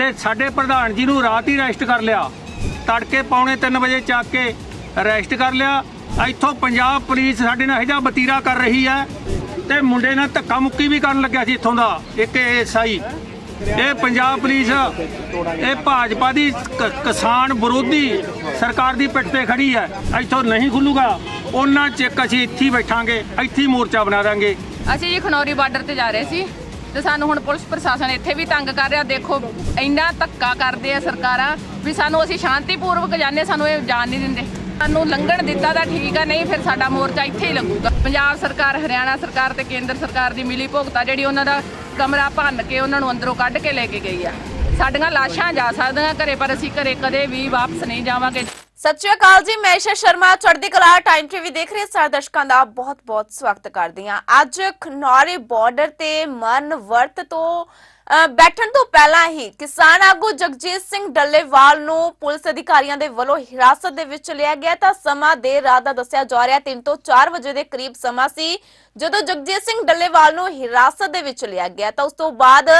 ਤੇ ਸਾਡੇ ਪ੍ਰਧਾਨ ਜੀ ਨੂੰ ਰਾਤ ਹੀ ਅਰੈਸਟ ਕਰ ਲਿਆ। ਤੜਕੇ ਪੌਣੇ 3 ਵਜੇ ਚੱਕ ਕੇ ਅਰੈਸਟ ਕਰ ਲਿਆ। ਇੱਥੋਂ ਪੰਜਾਬ ਪੁਲਿਸ ਸਾਡੇ ਨਾਲ ਇਹਦਾ ਬਤੀਰਾ ਕਰ ਰਹੀ ਹੈ ਤੇ ਮੁੰਡੇ ਨਾਲ ਧੱਕਾ ਮੁੱਕੀ ਵੀ ਕਰਨ ਲੱਗਿਆ ਸੀ ਇੱਥੋਂ ਦਾ, ਇੱਕ ਐਸਆਈ ਇਹ ਪੰਜਾਬ ਪੁਲਿਸ, ਇਹ ਭਾਜਪਾ ਦੀ ਕਿਸਾਨ ਵਿਰੋਧੀ ਸਰਕਾਰ ਦੀ ਪਿੱਠ ਤੇ ਖੜੀ ਹੈ। ਇੱਥੋਂ ਨਹੀਂ ਖੁੱਲੂਗਾ। ਉਹਨਾਂ ਚਿੱਕ ਅਸੀਂ ਇੱਥੇ ਬੈਠਾਂਗੇ, ਇੱਥੇ ਮੋਰਚਾ ਬਣਾ ਦਾਂਗੇ। ਅਸੀਂ ਜੀ ਖਨੌਰੀ ਬਾਰਡਰ ਤੇ ਜਾ ਰਹੇ ਸੀ। ਤੇ ਸਾਨੂੰ ਹੁਣ ਪੁਲਿਸ ਪ੍ਰਸ਼ਾਸਨ ਇੱਥੇ ਵੀ ਤੰਗ ਕਰ ਰਿਹਾ। ਦੇਖੋ, ਇੰਨਾ ਧੱਕਾ ਕਰਦੇ ਆ ਸਰਕਾਰਾਂ ਵੀ ਸਾਨੂੰ ਅਸੀਂ ਸ਼ਾਂਤੀਪੂਰਵਕ ਜਾਂਦੇ, ਸਾਨੂੰ ਇਹ ਜਾਣ ਨਹੀਂ ਦਿੰਦੇ। ਸਾਨੂੰ ਲੰਘਣ ਦਿੱਤਾ ਤਾਂ ਠੀਕ ਆ, ਨਹੀਂ ਫਿਰ ਸਾਡਾ ਮੋਰਚਾ ਇੱਥੇ ਹੀ ਲੱਗੂਗਾ। ਪੰਜਾਬ ਸਰਕਾਰ, ਹਰਿਆਣਾ ਸਰਕਾਰ ਤੇ ਕੇਂਦਰ ਸਰਕਾਰ ਦੀ ਮਿਲੀ ਭੁਗਤਾ ਜਿਹੜੀ ਉਹਨਾਂ ਦਾ ਕਮਰਾ ਭੰਨ ਕੇ ਉਹਨਾਂ ਨੂੰ ਅੰਦਰੋਂ ਕੱਢ ਕੇ ਲੈ ਕੇ ਗਈ ਆ। ਸਾਡੀਆਂ ਲਾਸ਼ਾਂ ਜਾ ਸਕਦੀਆਂ ਘਰੇ, ਪਰ ਅਸੀਂ ਘਰੇ ਕਦੇ ਵੀ ਵਾਪਸ ਨਹੀਂ ਜਾਵਾਂਗੇ। ਸਤਿ ਸ਼੍ਰੀ ਅਕਾਲ ਜੀ, ਮੈਂ ਈਸ਼ਾ ਸ਼ਰਮਾ, ਚੜ੍ਹਦੀ ਕਲਾ ਟਾਈਮ ਟੀਵੀ ਦੇਖ ਰਹੇ ਸਾਰੇ ਦਰਸ਼ਕਾਂ ਦਾ ਬਹੁਤ-ਬਹੁਤ ਸਵਾਗਤ ਕਰਦੀ ਹਾਂ। ਅੱਜ ਖਨੌਰੀ ਬਾਰਡਰ ਤੇ ਮਨ ਵਰਤ ਤੋਂ ਬੈਠਣ ਤੋਂ ਪਹਿਲਾਂ ਹੀ ਕਿਸਾਨ ਆਗੂ ਜਗਜੀਤ ਸਿੰਘ ਡੱਲੇਵਾਲ ਨੂੰ ਪੁਲਿਸ ਅਧਿਕਾਰੀਆਂ ਦੇ ਵੱਲੋਂ ਹਿਰਾਸਤ ਦੇ ਵਿੱਚ ਲਿਆ ਗਿਆ ਤਾਂ ਸਮਾਂ ਦੇਰ ਰਾਤ ਦਾ ਦੱਸਿਆ ਜਾ ਰਿਹਾ 3 ਤੋਂ 4 ਵਜੇ ਦੇ ਕਰੀਬ ਸਮਾਂ ਸੀ। ਜਦੋਂ ਜਗਜੀਤ ਸਿੰਘ ਡੱਲੇਵਾਲ ਨੂੰ ਹਿਰਾਸਤ ਦੇ ਵਿੱਚ ਲਿਆ ਗਿਆ ਤਾਂ ਉਸ ਤੋਂ ਬਾਅਦ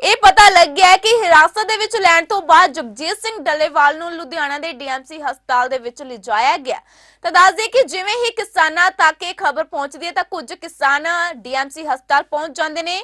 ਇਹ ਪਤਾ ਲੱਗ ਗਿਆ ਕਿ ਹਿਰਾਸਤ ਦੇ ਵਿੱਚ ਲੈਣ ਤੋਂ ਬਾਅਦ ਜਗਜੀਤ ਸਿੰਘ ਡੱਲੇਵਾਲ ਨੂੰ ਲੁਧਿਆਣਾ ਦੇ ਡੀਐਮਸੀ ਹਸਪਤਾਲ ਦੇ ਵਿੱਚ ਲਿਜਾਇਆ ਗਿਆ। ਤਾਂ ਦੱਸ ਦਈਏ ਕਿ ਜਿਵੇਂ ਹੀ ਕਿਸਾਨਾਂ ਤੱਕ ਇਹ ਖਬਰ ਪਹੁੰਚਦੀ ਹੈ ਤਾਂ ਕੁਝ ਕਿਸਾਨ ਡੀਐਮਸੀ ਹਸਪਤਾਲ ਪਹੁੰਚ ਜਾਂਦੇ ਨੇ।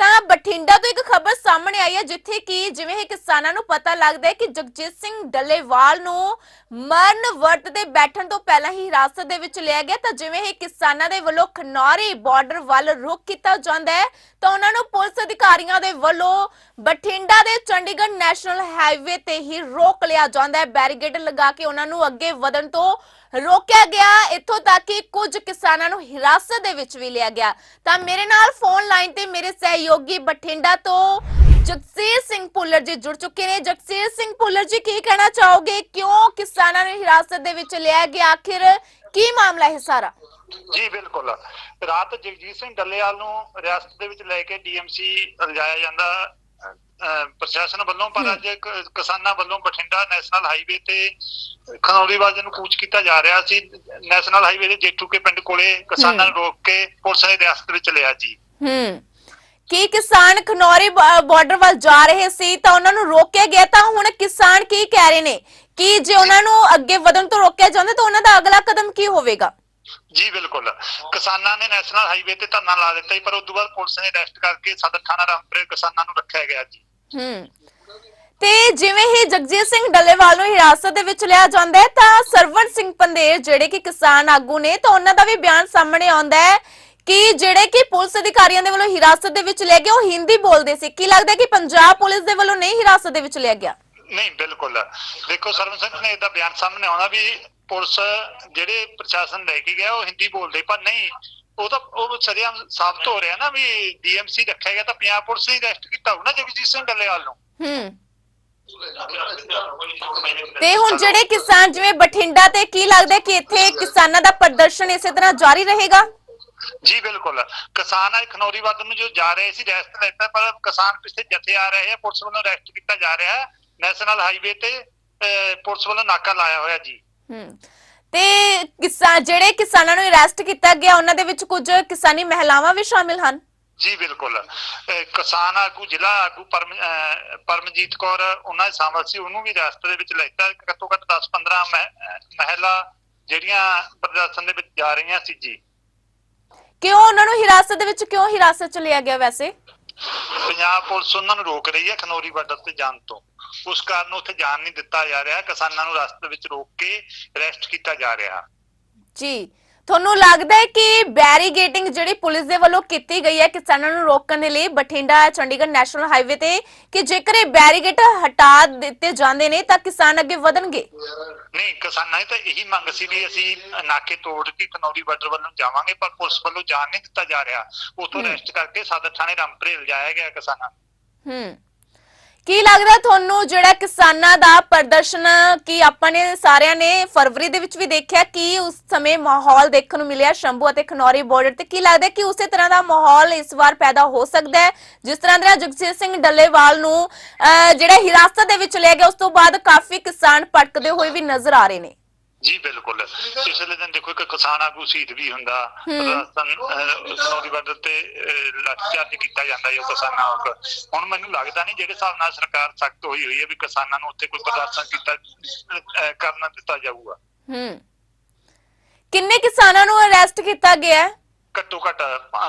ਤਾਂ ਬਠਿੰਡਾ ਤੋਂ ਇੱਕ ਖਬਰ ਸਾਹਮਣੇ ਆਈ ਹੈ, ਜਿੱਥੇ ਕਿ ਜਿਵੇਂ ਹੀ ਕਿਸਾਨਾਂ ਨੂੰ ਪਤਾ ਲੱਗਦਾ ਹੈ ਕਿ ਜਗਜੀਤ ਸਿੰਘ ਡੱਲੇਵਾਲ ਨੂੰ ਮਰਨ ਵਰਤ ਦੇ ਬੈਠਣ ਤੋਂ ਪਹਿਲਾਂ ਹੀ ਹਿਰਾਸਤ ਦੇ ਵਿੱਚ ਲਿਆ ਗਿਆ, ਤਾਂ ਜਿਵੇਂ ਹੀ ਕਿਸਾਨਾਂ ਦੇ ਵੱਲੋਂ ਖਨੌਰੀ ਬਾਰਡਰ ਵੱਲ ਰੁਕ ਕੀਤਾ ਜਾਂਦਾ ਹੈ, ਤਾਂ ਉਹਨਾਂ ਨੂੰ ਪੁਲਿਸ ਅਧਿਕਾਰੀਆਂ ਦੇ ਵੱਲੋਂ ਬਠਿੰਡਾ ਦੇ ਚੰਡੀਗੜ੍ਹ ਨੈਸ਼ਨਲ ਹਾਈਵੇ ਤੇ ਹੀ ਰੋਕ ਲਿਆ ਜਾਂਦਾ ਹੈ ਬੈਰੀਗੇਡ ਲਗਾ ਕੇ ਉਹਨਾਂ ਨੂੰ ਅੱਗੇ ਵਧਣ ਤੋਂ ਰੋਕਿਆ ਗਿਆ। ਇੱਥੋਂ ਤੱਕ ਕਿ ਕੁਝ ਕਿਸਾਨਾਂ ਨੂੰ ਹਿਰਾਸਤ ਦੇ ਵਿੱਚ ਵੀ ਲਿਆ ਗਿਆ। ਤਾਂ ਮੇਰੇ ਨਾਲ ਫੋਨ ਲਾਈਨ ਤੇ ਮੇਰੇ ਸਹਿਯੋਗੀ ਬਠਿੰਡਾ ਤੋਂ ਜਗਸੀਰ ਸਿੰਘ ਭੁੱਲਰ ਜੀ ਜੁੜ ਚੁੱਕੇ ਨੇ। ਜਗਸੀਰ ਸਿੰਘ ਭੁੱਲਰ ਜੀ, ਕੀ ਕਹਿਣਾ ਚਾਹੋਗੇ? ਕਿਉਂ ਕਿਸਾਨਾਂ ਨੂੰ ਹਿਰਾਸਤ ਦੇ ਵਿੱਚ ਲਿਆ ਗਿਆ? ਆਖਿਰ ਕੀ ਮਾਮਲਾ ਹੈ ਸਾਰਾ? ਜੀ, ਬਿਲਕੁਲ। ਰਾਤ ਜਗਜੀਤ ਸਿੰਘ ਡੱਲੇਵਾਲ ਨੂੰ ਰਿਆਸਤ ਦੇ ਵਿੱਚ ਲੈ ਕੇ ਡੀਐਮਸੀ ਲਿਜਾਇਆ ਜਾਂਦਾ ਪ੍ਰਸ਼ਾਸਨ ਵੱਲੋਂ ਪਰ ਅੱਜ ਕਿਸਾਨਾਂ ਵੱਲੋਂ ਬਠਿੰਡਾ ਨੈਸ਼ਨਲ ਹਾਈਵੇ ਤੇ ਖਨੌਰੀ ਵਾਜੇ ਨੂੰ ਕੂਚ ਕੀਤਾ ਜਾ ਰਿਹਾ ਸੀ ਨੈਸ਼ਨਲ ਹਾਈਵੇ ਦੇ ਜੇਟੂ ਕੇ ਪਿੰਡ ਕੋਲੇ ਕਿਸਾਨਾਂ ਨੂੰ ਰੋਕ ਕੇ ਪੁਲਿਸ ਨੇ ਰਿਆਸਤ ਵਿੱਚ ਲਿਆ ਜੀ। ਹੂੰ। ਕੀ ਕਿਸਾਨ ਖਨੌਰੀ ਬਾਰਡਰ ਵੱਲ ਜਾ ਰਹੇ ਸੀ ਤਾਂ ਉਹਨਾਂ ਨੂੰ ਰੋਕਿਆ ਗਿਆ ਤਾਂ ਹੁਣ ਕਿਸਾਨ ਕੀ ਕਹਿ ਰਹੇ ਨੇ? ਕਿ ਜੇ ਉਹਨਾਂ ਨੂੰ ਅੱਗੇ ਵਧਣ ਤੋਂ ਰੋਕਿਆ ਜਾਂਦਾ ਤਾਂ ਉਹਨਾਂ ਦਾ ਅਗਲਾ ਕਦਮ ਕੀ ਹੋਵੇਗਾ? ਜੀ ਬਿਲਕੁਲ। ਕਿਸਾਨਾਂ ਨੇ ਨੈਸ਼ਨਲ ਹਾਈਵੇ ਤੇ ਧਰਨਾ ਲਾ ਦਿੱਤਾ ਪਰ ਉਸ ਤੋਂ ਬਾਅਦ ਪੁਲਿਸ ਨੇ ਅਰੈਸਟ ਕਰਕੇ ਸਦਰ ਥਾਣਾ ਰਾਮਪੁਰੇ ਕਿਸਾਨਾਂ ਨੂੰ ਰੱਖਿਆ ਗਿਆ ਜੀ। ਹੂੰ। ਤੇ ਜਿਵੇਂ ਹੀ ਜਗਜੀਤ ਸਿੰਘ ਡੱਲੇਵਾਲ ਨੂੰ ਹਿਰਾਸਤ ਦੇ ਵਿੱਚ ਲਿਆ ਜਾਂਦਾ ਹੈ, ਤਾਂ ਸਰਵਣ ਸਿੰਘ ਪੰਦੇਰ ਜਿਹੜੇ ਕਿ ਕਿਸਾਨ ਆਗੂ ਨੇ, ਤਾਂ ਉਹਨਾਂ ਦਾ ਵੀ ਬਿਆਨ ਸਾਹਮਣੇ ਆਉਂਦਾ ਹੈ ਕਿ ਜਿਹੜੇ ਕਿ ਪੁਲਿਸ ਅਧਿਕਾਰੀਆਂ ਦੇ ਵੱਲੋਂ ਹਿਰਾਸਤ ਦੇ ਵਿੱਚ ਲੈ ਗਏ ਉਹ ਹਿੰਦੀ ਬੋਲਦੇ ਸੀ। ਕੀ ਲੱਗਦਾ ਕਿ ਪੰਜਾਬ ਪੁਲਿਸ ਦੇ ਵੱਲੋਂ ਨਹੀਂ ਹਿਰਾਸਤ ਦੇ ਵਿੱਚ ਲਿਆ ਗਿਆ? ਨਹੀਂ, ਬਿਲਕੁਲ। ਦੇਖੋ ਸਰਵਨ ਸਿੰਘ ਨੇ ਇਹਦਾ ਬਿਆਨ ਸਾਹਮਣੇ ਆਉਣਾ ਵੀ ਪੁਲਿਸ ਜਿਹੜੇ ਪ੍ਰਸ਼ਾਸਨ ਲੈ ਕੇ ਗਿਆ, ਉਹ ਹਿੰਦੀ ਬੋਲਦੇ, ਪਰ ਨਹੀਂ ਉਹ ਤਾਂ ਉਹ ਸਰਿਆਮ ਸਾਬਤ ਹੋ ਰਿਹਾ ਨਾ ਵੀ ਡੀਐਮਸੀ ਰੱਖਿਆ ਗਿਆ ਤਾਂ ਪੰਜਾਬ ਪੁਲਿਸ ਨੇ ਅਰੈਸਟ ਕੀਤਾ ਨਾ ਜਗਜੀਤ ਸਿੰਘ ਡੱਲੇਵਾਲ ਨੂੰ। ਹੂੰ। ਤੇ ਹੁਣ ਜਿਹੜੇ ਕਿਸਾਨ ਜਿਵੇਂ ਬਠਿੰਡਾ ਤੇ ਕੀ ਲੱਗਦਾ ਕਿ ਇੱਥੇ ਕਿਸਾਨਾਂ ਦਾ ਪ੍ਰਦਰਸ਼ਨ ਇਸੇ ਤਰ੍ਹਾਂ ਜਾਰੀ ਰਹੇਗਾ? ਜੀ ਬਿਲਕੁਲ। ਕਿਸਾਨ ਅੱਜ ਖਨੌਰੀ ਵੱਧ ਨੂੰ ਜੋ ਜਾ ਰਹੇ ਸੀ ਰੈਸਟ ਲੈਤਾ ਪਰ ਕਿਸਾਨ ਪਿੱਛੇ ਜਥੇ ਆ ਰਹੇ ਆ ਪੁਲਿਸ ਵੱਲੋਂ ਅਰੈਸਟ ਕੀਤਾ ਜਾ ਰਿਹਾ ਹੈ। ਨੈਸ਼ਨਲ ਹਾਈਵੇ ਤੇ ਪੁਲਿਸ ਵੱਲੋਂ ਨਾਕਾ ਲਾਇਆ ਹੋਇਆ ਜੀ। ਹੂੰ। ਤੇ ਕਿਸਾਨ ਜਿਹੜੇ ਕਿਸਾਨਾਂ ਨੂੰ ਅਰੈਸਟ ਕੀਤਾ ਗਿਆ ਉਹਨਾਂ ਦੇ ਵਿੱਚ ਕੁਝ ਕਿਸਾਨੀ ਮਹਿਲਾਵਾਂ ਵੀ ਸ਼ਾਮਿਲ ਹਨ? ਜੀ ਬਿਲਕੁਲ। ਕਿਸਾਨ ਆਗੂ ਜ਼ਿਲ੍ਹਾ ਆਗੂ ਪਰਮਜੀਤ ਕੌਰ ਉਹਨਾਂ ਦੇ ਸ਼ਾਮਲ ਸੀ ਉਹਨੂੰ ਵੀ ਰਿਆਸਤ ਦੇ ਵਿੱਚ ਲੈਤਾ ਘੱਟੋ ਘੱਟ 10-15 ਮਹਿਲਾ ਜਿਹੜੀਆਂ ਪ੍ਰਦਰਸ਼ਨ ਦੇ ਵਿੱਚ ਜਾ ਰਹੀਆਂ ਸੀ ਜੀ। ਕਿਉਂ ਉਹਨਾਂ ਨੂੰ ਹਿਰਾਸਤ ਦੇ ਵਿੱਚ ਕਿਉਂ ਹਿਰਾਸਤ ਚ ਲਿਆ ਗਿਆ ਵੈਸੇ? ਪੰਜਾਬ ਪੁਲਿਸ ਉਹਨਾਂ ਨੂੰ ਰੋਕ ਰਹੀ ਹੈ ਖਨੌਰੀ ਬਾਰਡਰ ਤੇ ਜਾਣ ਤੋਂ। ਉਸ ਕਾਰਨ ਉੱਥੇ ਜਾਣ ਨਹੀਂ ਦਿੱਤਾ ਜਾ ਰਿਹਾ ਕਿਸਾਨਾਂ ਨੂੰ ਰਸਤੇ ਵਿੱਚ ਰੋਕ ਕੇ ਅਰੈਸਟ ਕੀਤਾ ਜਾ ਰਿਹਾ। ਜੀ ਤੁਹਾਨੂੰ ਲੱਗਦਾ ਹੈ ਕਿ ਬੈਰੀਗੇਟਿੰਗ ਜਿਹੜੀ ਪੁਲਿਸ ਦੇ ਵੱਲੋਂ ਕੀਤੀ ਗਈ ਹੈ ਕਿਸਾਨਾਂ ਨੂੰ ਰੋਕਣ ਦੇ ਲਈ ਬਠਿੰਡਾ ਚੰਡੀਗੜ੍ਹ ਨੈਸ਼ਨਲ ਹਾਈਵੇ ਤੇ ਕਿ ਜੇਕਰ ਇਹ ਬੈਰੀਗੇਟ ਹਟਾ ਦਿੱਤੇ ਜਾਂਦੇ ਨੇ ਤਾਂ ਕਿਸਾਨ ਅੱਗੇ ਵਧਣਗੇ? ਨਹੀਂ ਕਿਸਾਨਾਂ ਦੀ ਤਾਂ ਇਹੀ ਮੰਗ ਸੀ ਵੀ ਅਸੀਂ ਨਾਕੇ ਤੋੜ ਕੇ ਖਨੌਰੀ ਬਾਰਡਰ ਵੱਲੋਂ ਜਾਵਾਂਗੇ ਪਰ ਪੁਲਿਸ ਵੱਲੋਂ ਜਾਣ ਨਹੀਂ ਦਿੱਤਾ ਜਾ ਰਿਹਾ। ਉਥੋਂ ਅਰੈਸਟ ਕਰਕੇ ਸਦਰ ਥਾਣੇ ਰਾਮਪੁਰੇ ਲਿਜਾਇਆ ਗਿਆ ਕਿਸਾਨਾਂ ਨੂੰ। ਹੂੰ। ਕੀ ਲੱਗਦਾ ਤੁਹਾਨੂੰ ਜਿਹੜਾ ਕਿਸਾਨਾਂ ਦਾ ਪ੍ਰਦਰਸ਼ਨ ਕੀ ਆਪਾਂ ਨੇ ਸਾਰਿਆਂ ਨੇ ਫਰਵਰੀ ਦੇ ਵਿੱਚ ਵੀ ਦੇਖਿਆ ਕਿ ਉਸ ਸਮੇਂ ਮਾਹੌਲ ਦੇਖਣ ਨੂੰ ਮਿਲਿਆ? ਸ਼ੰਭੂ ਅਤੇ ਖਨੌਰੀ ਬਾਰਡਰ ਤੇ ਕੀ ਲੱਗਦਾ ਕਿ ਉਸੇ ਤਰ੍ਹਾਂ ਦਾ ਮਾਹੌਲ ਇਸ ਵਾਰ ਪੈਦਾ ਹੋ ਸਕਦਾ ਹੈ? ਜਿਸ ਤਰ੍ਹਾਂ ਦਾ ਜਗਜੀਤ ਸਿੰਘ ਡੱਲੇਵਾਲ ਨੂੰ ਅਹ, ਜਿਹੜਾ ਹਿਰਾਸਤ ਦੇ ਵਿੱਚ ਲਿਆ ਗਿਆ ਉਸ ਤੋਂ ਬਾਅਦ ਕਾਫੀ ਕਿਸਾਨ ਭਟਕਦੇ ਹੋਏ ਵੀ ਨਜ਼ਰ ਆ ਰਹੇ ਨੇ। ਜੀ ਬਿਲਕੁਲ ਪਿਛਲੇ ਦਿਨ ਦੇਖੋ ਇੱਕ ਕਿਸਾਨ ਆਗੂ ਸ਼ਹੀਦ ਵੀ ਹੁੰਦਾ ਰਾਜਸਥਾਨ ਸਨੌਰੀ ਬਾਰਡਰ ਤੇ ਅਹ, ਲਾਠੀਚਾਰਜ ਕੀਤਾ ਜਾਂਦਾ ਹੈ ਉਹ ਕਿਸਾਨਾਂ ਉੱਪਰ ਹੁਣ ਮੈਨੂੰ ਲੱਗਦਾ ਨਹੀਂ ਜਿਹੜੇ ਹਿਸਾਬ ਨਾਲ ਸਰਕਾਰ ਸਖਤ ਹੋਈ ਹੋਈ ਹੈ ਵੀ ਕਿਸਾਨਾਂ ਨੂੰ ਉੱਥੇ ਕੋਈ ਪ੍ਰਦਰਸ਼ਨ ਕੀਤਾ ਅਹ, ਕਰਨ ਦਿੱਤਾ ਜਾਊਗਾ ਹੂੰ ਕਿੰਨੇ ਕਿਸਾਨਾਂ ਨੂੰ ਅਰੈਸਟ ਕੀਤਾ ਗਿਆ ਹੈ ਘੱਟੋ ਘੱਟ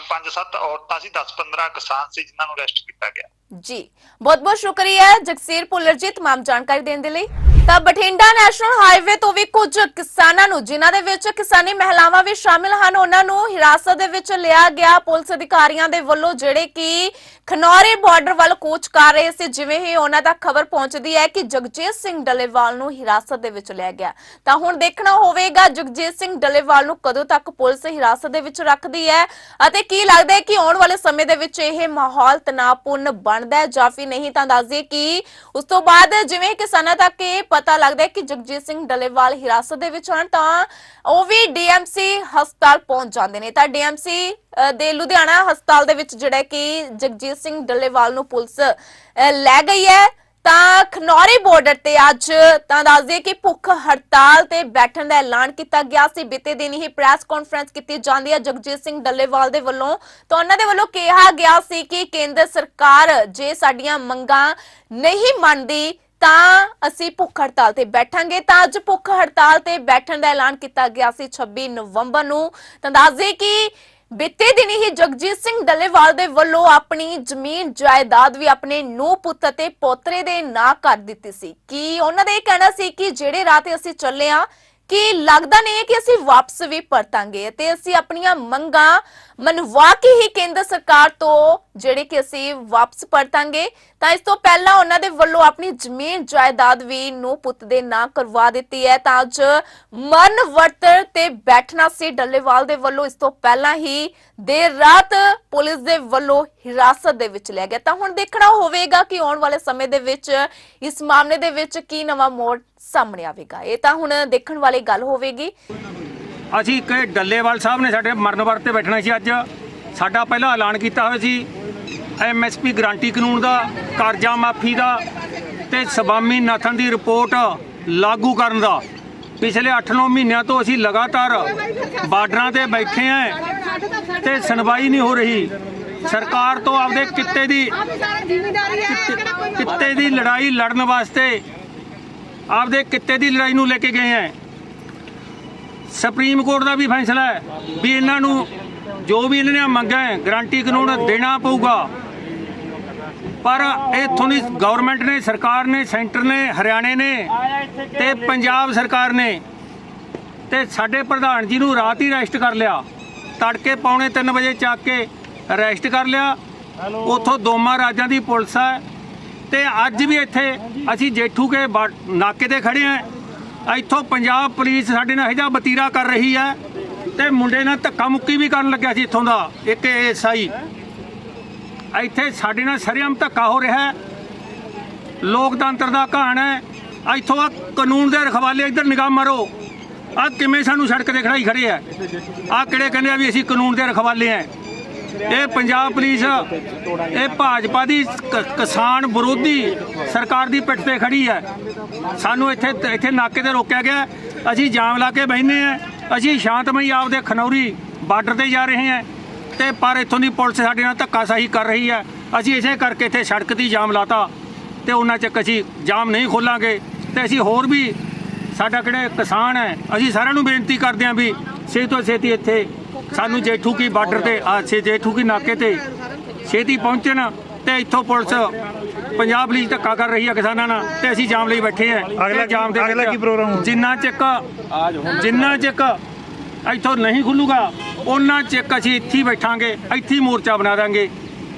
5-7 ਔਰਤਾਂ ਸੀ 10-15 ਕਿਸਾਨ ਸੀ ਜਿਨ੍ਹਾਂ ਨੂੰ ਅਰੈਸਟ ਕੀਤਾ ਗਿਆ ਜੀ ਬਹੁਤ ਬਹੁਤ ਸ਼ੁਕਰੀਆ ਜਗਸੀਰ ਭੁੱਲਰ ਜੀ तमाम ਜਾਣਕਾਰੀ ਦੇਣ ਦੇ ਲਈ ਤਾਂ ਬਠਿੰਡਾ ਨੈਸ਼ਨਲ ਹਾਈਵੇ ਤੋਂ ਵੀ ਕੁਝ ਕਿਸਾਨਾਂ ਨੂੰ, ਜਿਨ੍ਹਾਂ ਦੇ ਵਿੱਚ ਕਿਸਾਨੀ ਮਹਿਲਾਵਾਂ ਵੀ ਸ਼ਾਮਿਲ ਹਨ, ਉਹਨਾਂ ਨੂੰ ਹਿਰਾਸਤ ਦੇ ਵਿੱਚ ਲਿਆ ਗਿਆ। ਪੁਲਿਸ ਅਧਿਕਾਰੀਆਂ ਦੇ ਵੱਲੋਂ ਜਿਹੜੇ ਕਿ ਖਨੌਰੀ ਬਾਰਡਰ ਵੱਲ ਕੂਚ ਕਰ ਰਹੇ ਸੀ, ਜਿਵੇਂ ਹੀ ਉਹਨਾਂ ਤੱਕ ਖਬਰ ਪਹੁੰਚਦੀ ਹੈ ਕਿ ਜਗਜੀਤ ਸਿੰਘ ਡੱਲੇਵਾਲ ਨੂੰ ਹਿਰਾਸਤ ਦੇ ਵਿੱਚ ਲਿਆ ਗਿਆ। ਤਾਂ ਹੁਣ ਦੇਖਣਾ ਹੋਵੇਗਾ ਜਗਜੀਤ ਸਿੰਘ ਡੱਲੇਵਾਲ ਨੂੰ ਕਦੋਂ ਤੱਕ ਪੁਲਿਸ ਹਿਰਾਸਤ ਦੇ ਵਿੱਚ ਰੱਖਦੀ ਹੈ ਅਤੇ ਕੀ ਲੱਗਦਾ ਹੈ ਕਿ ਆਉਣ ਵਾਲੇ ਸਮੇਂ ਦੇ ਵਿੱਚ ਇਹ ਮਾਹੌਲ ਤਣਾਅਪੂਰਨ ਬਣਦਾ ਹੈ ਜਾਂ ਫਿਰ ਨਹੀਂ, ਤਾਂ ਦੱਸ ਦਈਏ ਕਿ ਉਸ ਤੋਂ ਬਾਅਦ ਜਿਵੇਂ ਕਿਸਾਨਾਂ ਤੱਕ ਇਹ ਪਤਾ ਲੱਗਦਾ ਹੈ ਕਿ ਜਗਜੀਤ ਸਿੰਘ ਡੱਲੇਵਾਲ ਹਿਰਾਸਤ ਦੇ ਵਿੱਚ ਹਨ, ਤਾਂ ਉਹ ਵੀ ਡੀਐਮਸੀ ਹਸਪਤਾਲ ਪਹੁੰਚ ਜਾਂਦੇ ਨੇ। ਤਾਂ ਡੀਐਮਸੀ ਦੇ ਲੁਧਿਆਣਾ ਹਸਪਤਾਲ ਦੇ ਵਿੱਚ ਜਿਹੜਾ ਕਿ ਜਗਜੀਤ ਸਿੰਘ ਡੱਲੇਵਾਲ ਨੂੰ ਪੁਲਿਸ ਲੈ ਗਈ ਹੈ। ਤਾਂ ਖਨੌਰੀ ਬਾਰਡਰ ਤੇ ਅੱਜ ਤਾਂ ਦੱਸ ਕਿ ਭੁੱਖ ਹੜਤਾਲ ਤੇ ਬੈਠਣ ਦਾ ਐਲਾਨ ਕੀਤਾ ਗਿਆ ਸੀ। ਬੀਤੇ ਦਿਨ ਹੀ ਪ੍ਰੈਸ ਕਾਨਫਰੰਸ ਕੀਤੀ ਜਾਂਦੀ ਹੈ। ਜਗਜੀਤ ਸਿੰਘ ਡੱਲੇਵਾਲ ਦੇ ਵੱਲੋਂ ਤਾਂ ਉਹਨਾਂ ਦੇ ਵੱਲੋਂ ਕਿਹਾ ਗਿਆ ਸੀ ਕਿ ਕੇਂਦਰ ਸਰਕਾਰ ਜੇ ਸਾਡੀਆਂ ਮੰਗਾਂ ਨਹੀਂ ਮੰਨਦੀ ਤਾਂ ਅਸੀਂ ਭੁੱਖ ਹੜਤਾਲ ਤੇ ਬੈਠਾਂਗੇ। ਤਾਂ ਅੱਜ ਭੁੱਖ ਹੜਤਾਲ ਤੇ ਬੈਠਣ ਦਾ ਐਲਾਨ ਕੀਤਾ ਗਿਆ ਸੀ 26 ਨਵੰਬਰ ਨੂੰ। ਤਾਂ ਦੱਸ ਦਈਏ ਕਿ ਬੀਤੇ ਦਿਨ ਹੀ ਜਗਜੀਤ ਸਿੰਘ ਡੱਲੇਵਾਲ ਦੇ ਵੱਲੋਂ ਆਪਣੀ ਜ਼ਮੀਨ ਜਾਇਦਾਦ ਵੀ ਆਪਣੇ ਨੂੰ ਪੁੱਤ ਅਤੇ ਪੋਤਰੇ ਦੇ ਨਾਂ ਕਰ ਦਿੱਤੀ ਸੀ। ਕਿ ਉਹਨਾਂ ਦਾ ਇਹ ਕਹਿਣਾ ਸੀ ਕਿ ਜਿਹੜੇ ਰਾਹ ਤੇ ਅਸੀਂ ਚੱਲੇ ਆ ਕਿ ਲੱਗਦਾ ਨਹੀਂ ਹੈ ਕਿ ਅਸੀਂ ਵਾਪਸ ਵੀ ਪਰਤਾਂਗੇ ਤੇ ਅਸੀਂ ਆਪਣੀਆਂ ਮੰਗਾਂ ਮਨਵਾ ਕੇ ਹੀ ਕੇਂਦਰ ਸਰਕਾਰ ਤੋਂ ਜਿਹੜੇ ਕਿ ਅਸੀਂ ਵਾਪਸ ਪਰਤਾਂਗੇ, ਤਾਂ ਇਸ ਤੋਂ ਪਹਿਲਾਂ ਉਹਨਾਂ ਦੇ ਵੱਲੋਂ ਆਪਣੀ ਜ਼ਮੀਨ ਜਾਇਦਾਦ ਵੀ ਨੂੰ ਪੁੱਤ ਦੇ ਨਾਂ ਕਰਵਾ ਦਿੱਤੀ ਹੈ। ਤਾਂ ਅੱਜ ਮਰਨ ਵਰਤ ਤੇ ਬੈਠਣਾ ਸੀ ਡੱਲੇਵਾਲ ਦੇ ਵੱਲੋਂ। ਇਸ ਤੋਂ ਪਹਿਲਾਂ ਹੀ ਦੇਰ ਰਾਤ ਪੁਲਿਸ ਦੇ ਵੱਲੋਂ ਹਿਰਾਸਤ ਦੇ ਵਿੱਚ ਲਿਆ ਗਿਆ। ਤਾਂ ਹੁਣ ਦੇਖਣਾ ਹੋਵੇਗਾ ਕਿ ਆਉਣ ਵਾਲੇ ਸਮੇਂ ਦੇ ਵਿੱਚ ਇਸ ਮਾਮਲੇ ਦੇ ਵਿੱਚ ਕੀ ਨਵਾਂ ਮੋੜ ਸਾਹਮਣੇ ਆਵੇਗਾ। ਇਹ ਤਾਂ ਹੁਣ ਦੇਖਣ ਵਾਲੀ ਗੱਲ ਹੋਵੇਗੀ। ਅਸੀਂ ਇੱਕ ਡੱਲੇਵਾਲ ਸਾਹਿਬ ਨੇ ਸਾਡੇ ਮਰਨ ਵਰਤ ਬੈਠਣਾ ਸੀ ਅੱਜ। ਸਾਡਾ ਪਹਿਲਾਂ ਐਲਾਨ ਕੀਤਾ ਹੋਇਆ ਸੀ ਐਮਐਸਪੀ ਗਰੰਟੀ ਕਾਨੂੰਨ ਦਾ, ਕਰਜ਼ਾ ਮਾਫੀ ਦਾ ਤੇ ਸਬਾਮੀ ਨਾਥਨ ਦੀ ਰਿਪੋਰਟ ਲਾਗੂ ਕਰਨ ਦਾ। ਪਿਛਲੇ 8-9 ਮਹੀਨਿਆਂ ਤੋਂ ਅਸੀਂ ਲਗਾਤਾਰ ਬਾਰਡਰਾਂ ਤੇ ਬੈਠੇ ਆਂ ਤੇ ਸੁਣਵਾਈ ਨਹੀਂ ਹੋ ਰਹੀ। ਸਰਕਾਰ ਤੋਂ ਆਪਦੇ ਕਿੱਤੇ ਦੀ ਕਿੱਤੇ ਦੀ ਲੜਾਈ ਲੜਨ ਵਾਸਤੇ ਆਪਦੇ ਕਿੱਤੇ ਦੀ ਲੜਾਈ ਨੂੰ ਲੈ ਕੇ ਗਏ ਆਂ। ਸੁਪਰੀਮ ਕੋਰਟ ਦਾ ਵੀ ਫੈਸਲਾ ਹੈ ਵੀ ਇਹਨਾਂ ਨੂੰ ਜੋ ਵੀ ਇਹਨਾਂ ਨੇ ਮੰਗਿਆ ਗਰੰਟੀ ਕਾਨੂੰਨ ਦੇਣਾ ਪਊਗਾ। ਪਰ ਇੱਥੋਂ ਦੀ ਗਵਰਨਮੈਂਟ ਨੇ ਸਰਕਾਰ ਨੇ ਸੈਂਟਰ ਨੇ ਹਰਿਆਣੇ ਨੇ ਤੇ ਪੰਜਾਬ ਸਰਕਾਰ ਨੇ ਤੇ ਸਾਡੇ ਪ੍ਰਧਾਨ ਜੀ ਨੂੰ ਰਾਤ ਹੀ ਅਰੈਸਟ ਕਰ ਲਿਆ। ਤੜਕੇ ਪੌਣੇ 3 ਵਜੇ ਚੱਕ ਕੇ ਅਰੈਸਟ ਕਰ ਲਿਆ। ਉੱਥੋਂ ਦੋਮਾ ਰਾਜਾਂ ਦੀ ਪੁਲਿਸ ਹੈ ਤੇ ਅੱਜ ਵੀ ਇੱਥੇ ਅਸੀਂ ਜੇਠੂ ਕੇ ਨਾਕੇ ਤੇ ਖੜੇ ਆ ਇੱਥੋਂ ਪੰਜਾਬ ਪੁਲਿਸ ਸਾਡੇ ਨਾਲ ਇਹਦਾ ਵਤੀਰਾ ਕਰ ਰਹੀ ਹੈ ਤੇ ਮੁੰਡੇ ਨਾਲ ਧੱਕਾ ਮੁੱਕੀ ਵੀ ਕਰਨ ਲੱਗਿਆ ਸੀ ਇੱਥੋਂ ਦਾ ਇੱਕ ਐਸਆਈ ਇੱਥੇ ਸਾਡੇ ਨਾਲ ਸਰਿਆਮ ਧੱਕਾ ਹੋ ਰਿਹਾ ਹੈ। ਲੋਕਤੰਤਰ ਦਾ ਕਹਾਣ ਹੈ। ਇੱਥੋਂ ਆ ਕਾਨੂੰਨ ਦੇ ਰਖਵਾਲੇ, ਇੱਧਰ ਨਿਗਾਹ ਮਾਰੋ। ਆ ਕਿਵੇਂ ਸਾਨੂੰ ਸੜਕ ਤੇ ਖੜਾਈ ਖੜੇ ਆ ਆ ਕਿਹੜੇ ਕਹਿੰਦੇ ਆ ਵੀ ਅਸੀਂ ਕਾਨੂੰਨ ਦੇ ਰਖਵਾਲੇ ਆ ਇਹ ਪੰਜਾਬ ਪੁਲਿਸ, ਇਹ ਭਾਜਪਾ ਦੀ ਕ- ਕਿਸਾਨ ਵਿਰੋਧੀ ਸਰਕਾਰ ਦੀ ਪਿੱਠ ਤੇ ਖੜੀ ਹੈ। ਸਾਨੂੰ ਇੱਥੇ ਇੱਥੇ ਨਾਕੇ ਤੇ ਰੋਕਿਆ ਗਿਆ। ਅਸੀਂ ਜਾਮ ਲਾ ਕੇ ਬੈਠੇ ਆ ਅਸੀਂ ਸ਼ਾਂਤਮਈ ਆਪਦੇ ਖਨੌਰੀ ਬਾਰਡਰ ਤੇ ਜਾ ਰਹੇ ਹਾਂ। ਤੇ ਪਰ ਇੱਥੋਂ ਦੀ ਪੁਲਿਸ ਸਾਡੇ ਨਾਲ ਧੱਕਾਸ਼ਾਹੀ ਕਰ ਰਹੀ ਹੈ ਅਸੀਂ ਇਸੇ ਕਰਕੇ ਇੱਥੇ ਸੜਕ ਦੀ ਜਾਮ ਲਾਤਾ ਤੇ ਉਹਨਾਂ ਚੱਕ ਅਸੀਂ ਜਾਮ ਨਹੀਂ ਖੋਲਾਂਗੇ ਤੇ ਅਸੀਂ ਹੋਰ ਵੀ ਸਾਡਾ ਕਿਹੜੇ ਕਿਸਾਨ ਹੈ ਅਸੀਂ ਸਾਰਿਆਂ ਨੂੰ ਬੇਨਤੀ ਕਰਦੇ ਹਾਂ ਵੀ ਛੇਤੀ ਤੋਂ ਛੇਤੀ ਇੱਥੇ ਸਾਨੂੰ ਜੇਠੂ ਕੀ ਬਾਰਡਰ ਤੇ ਆ ਛੇ ਜੇਠੂ ਕੀ ਨਾਕੇ ਤੇ ਛੇਤੀ ਪਹੁੰਚਣ ਤੇ ਇੱਥੋਂ ਪੁਲਿਸ ਪੰਜਾਬ ਪੁਲਿਸ ਧੱਕਾ ਕਰ ਰਹੀ ਹੈ ਕਿਸਾਨਾਂ ਨਾਲ ਤੇ ਅਸੀਂ ਜਾਮ ਲਈ ਬੈਠੇ ਹਾਂ ਅਗਲਾ ਜਾਮ ਦੇ ਅਗਲਾ ਕੀ ਪ੍ਰੋਗਰਾਮ? ਜਿੰਨਾ ਚੱਕ ਜਿੰਨਾ ਚੱਕ ਇੱਥੋਂ ਨਹੀਂ ਖੁੱਲੂਗਾ। ਉਹਨਾਂ ਚੱਕ ਅਸੀਂ ਇੱਥੇ ਬੈਠਾਂਗੇ, ਇੱਥੇ ਮੋਰਚਾ ਬਣਾ ਦਾਂਗੇ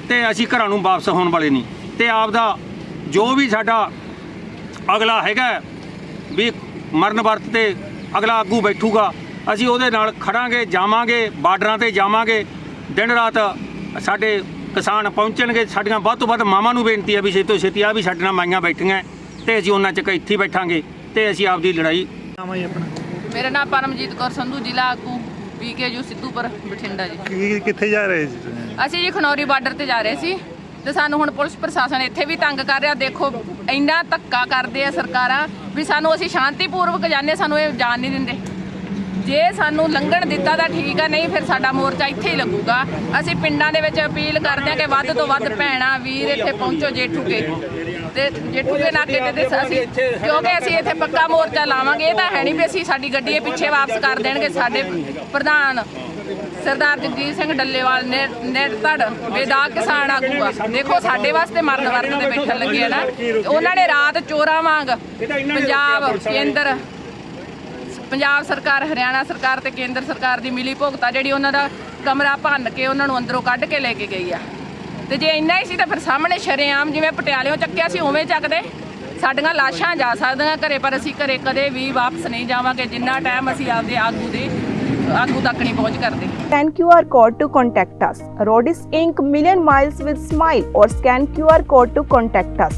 ਤੇ ਅਸੀਂ ਘਰਾਂ ਨੂੰ ਵਾਪਸ ਹੋਣ ਵਾਲੇ ਨਹੀਂ। ਤੇ ਆਪਦਾ ਜੋ ਵੀ ਸਾਡਾ ਅਗਲਾ ਹੈਗਾ ਵੀ ਮਰਨ ਵਰਤ ਤੇ ਅਗਲਾ ਆਗੂ ਬੈਠੂਗਾ, ਅਸੀਂ ਉਹਦੇ ਨਾਲ ਖੜਾਂਗੇ, ਜਾਵਾਂਗੇ, ਬਾਰਡਰਾਂ ਤੇ ਜਾਵਾਂਗੇ। ਦਿਨ ਰਾਤ ਸਾਡੇ ਕਿਸਾਨ ਪਹੁੰਚਣਗੇ, ਸਾਡੀਆਂ ਵੱਧ ਤੋਂ ਵੱਧ ਮਾਵਾਂ ਨੂੰ ਬੇਨਤੀ ਹੈ ਵੀ ਛੇਤੀ ਤੋਂ ਛੇਤੀ ਆ ਵੀ ਸਾਡੇ ਨਾਲ ਮਾਈਆਂ ਬੈਠੀਆਂ ਤੇ ਅਸੀਂ ਉਹਨਾਂ ਚੱਕ ਇੱਥੇ ਬੈਠਾਂਗੇ ਤੇ ਅਸੀਂ ਆਪਦੀ ਲੜਾਈ ਨਾਮ ਆਪਣਾ। ਮੇਰਾ ਨਾਮ ਪਰਮਜੀਤ ਕੌਰ ਸੰਧੂ ਜ਼ਿਲ੍ਹਾ ਆਗੂ ਪੀਕੇਯੂ ਸਿੱਧੂਪੁਰ ਬਠਿੰਡਾ ਜੀ। ਕੀ ਕਿੱਥੇ ਜਾ ਰਹੇ ਸੀ ਤੁਸੀਂ? ਅਸੀਂ ਜੀ ਖਨੌਰੀ ਬਾਰਡਰ ਤੇ ਜਾ ਰਹੇ ਸੀ ਤੇ ਸਾਨੂੰ ਹੁਣ ਪੁਲਿਸ ਪ੍ਰਸ਼ਾਸਨ ਇੱਥੇ ਵੀ ਤੰਗ ਕਰ ਰਿਹਾ। ਦੇਖੋ ਇੰਨਾ ਧੱਕਾ ਕਰਦੇ ਆ ਸਰਕਾਰਾਂ ਵੀ ਸਾਨੂੰ ਅਸੀਂ ਸ਼ਾਂਤੀਪੂਰਵਕ ਜਾਂਦੇ ਸਾਨੂੰ ਇਹ ਜਾਣ ਨਹੀਂ ਦਿੰਦੇ। ਜੇ ਸਾਨੂੰ ਲੰਘਣ ਦਿੱਤਾ ਤਾਂ ਠੀਕ ਆ ਨਹੀਂ ਫਿਰ ਸਾਡਾ ਮੋਰਚਾ ਇੱਥੇ ਹੀ ਲੱਗੂਗਾ। ਅਸੀਂ ਪਿੰਡਾਂ ਦੇ ਵਿੱਚ ਅਪੀਲ ਕਰਦੇ ਹਾਂ ਕਿ ਵੱਧ ਤੋਂ ਵੱਧ ਭੈਣਾਂ ਵੀਰ ਇੱਥੇ ਪਹੁੰਚੋ ਜੇਠੂਕੇ ਤੇ ਜੇਠੂਕੇ ਨਾਕੇ ਤੇ ਤੇ ਅਸੀਂ ਕਿਉਂਕਿ ਅਸੀਂ ਇੱਥੇ ਪੱਕਾ ਮੋਰਚਾ ਲਾਵਾਂਗੇ, ਇਹ ਤਾਂ ਹੈ ਨਹੀਂ ਵੀ ਅਸੀਂ ਸਾਡੀ ਗੱਡੀ ਇਹ ਪਿੱਛੇ ਵਾਪਸ ਕਰ ਦੇਣਗੇ ਸਾਡੇ ਪ੍ਰਧਾਨ ਸਰਦਾਰ ਜਗਜੀਤ ਸਿੰਘ ਡੱਲੇਵਾਲ ਨੇ ਨਿਰਧੜ ਬੇਦਾਗ ਕਿਸਾਨ ਆਗੂ ਆ। ਦੇਖੋ, ਸਾਡੇ ਵਾਸਤੇ ਮਰਨ ਵਰਤ ਤੇ ਬੈਠਣ ਲੱਗੇ ਆ ਨਾ। ਉਹਨਾਂ ਨੇ ਰਾਤ ਚੋਰਾਂ ਵਾਂਗ ਪੰਜਾਬ, ਕੇਂਦਰ, ਪੰਜਾਬ ਸਰਕਾਰ, ਹਰਿਆਣਾ ਸਰਕਾਰ ਤੇ ਕੇਂਦਰ ਸਰਕਾਰ ਦੀ ਮਿਲੀ ਭੁਗਤਾ ਜਿਹੜੀ ਉਹਨਾਂ ਦਾ ਕਮਰਾ ਭੰਨ ਕੇ ਉਹਨਾਂ ਨੂੰ ਅੰਦਰੋਂ ਕੱਢ ਕੇ ਲੈ ਕੇ ਗਈ ਆ। ਤੇ ਜੇ ਇੰਨਾ ਹੀ ਸੀ ਤਾਂ ਫਿਰ ਸਾਹਮਣੇ ਸ਼ਰੇਆਮ ਜਿਵੇਂ ਪਟਿਆਲਿਓਂ ਚੱਕਿਆ ਸੀ, ਉਵੇਂ ਚੱਕਦੇ ਸਾਡੀਆਂ ਲਾਸ਼ਾਂ ਜਾ ਸਕਦੀਆਂ ਘਰੇ, ਪਰ ਅਸੀਂ ਘਰੇ ਕਦੇ ਵੀ ਵਾਪਸ ਨਹੀਂ ਜਾਵਾਂਗੇ, ਜਿੰਨਾ ਟਾਈਮ ਅਸੀਂ ਆਪਦੇ ਆਗੂ ਦੇ, ਆਗੂ ਤੱਕ ਨਹੀਂ ਪਹੁੰਚ ਕਰਦੇ Scan QR code to contact us. Rodis Inc. Million Miles with Smile or scan QR code to contact us.